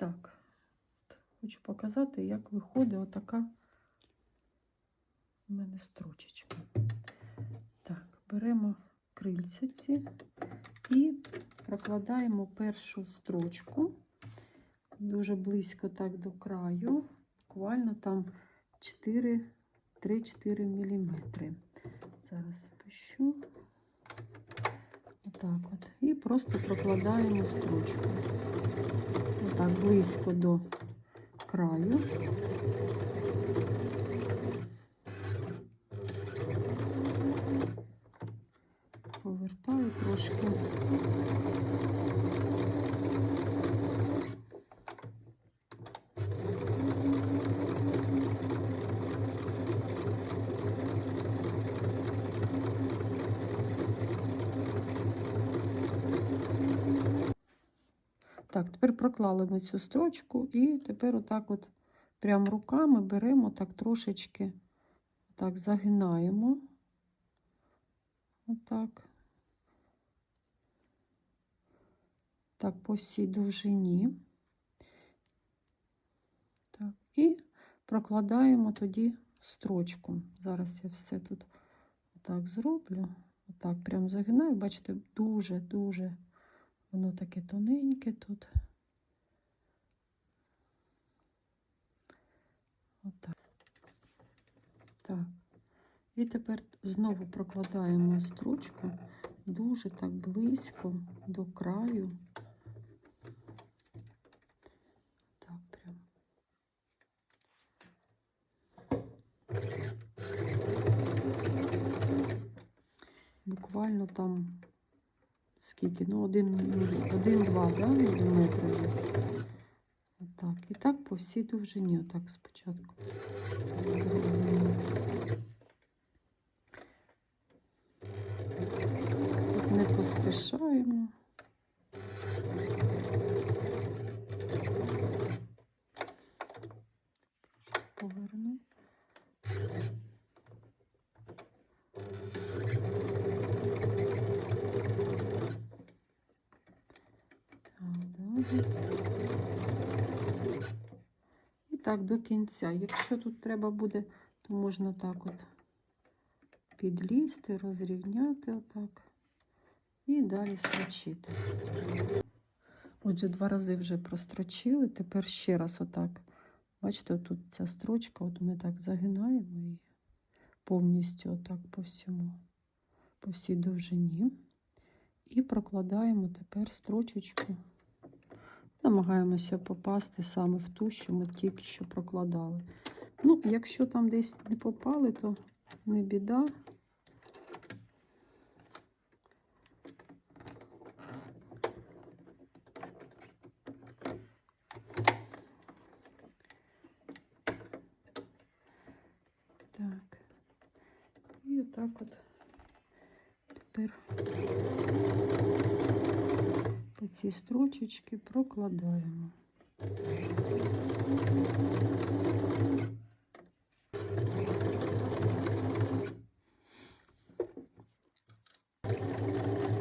Так, хочу показати, як виходить отака у мене строчечка. Так, беремо крильця ці і прокладаємо першу строчку дуже близько так до краю, буквально там 4 3-4 мм. Зараз пишу. Отак от. І просто прокладаємо строчку. Отак, близько до краю. Повертаю трошки. Так, тепер проклали ми цю строчку, і тепер отак от прям руками беремо, так трошечки так загинаємо. Отак. Так, по всій довжині. Так, і прокладаємо тоді строчку. Зараз я все тут отак зроблю. Отак прям загинаю. Бачите, дуже-дуже воно таке тоненьке тут. Отак. Так. І тепер знову прокладаємо строчку дуже так близько до краю. Так, прям. Буквально там скільки? Ну, один-два, да, міліметри десь. Отак. І так по всій довжині, отак спочатку. Не поспішаємо. Поверну. Так, далі. І так до кінця. Якщо тут треба буде, то можна так от підлізти, розрівняти отак і далі строчити. Отже, два рази вже прострочили, тепер ще раз отак. Бачите, тут ця строчка, от ми так загинаємо її повністю отак по всьому, по всій довжині. І прокладаємо тепер строчечку. Намагаємося попасти саме в ту, що ми тільки що прокладали. Ну, якщо там десь не попали, то не біда. Так. І отак от тепер по ці строчечки прокладаємо. Все,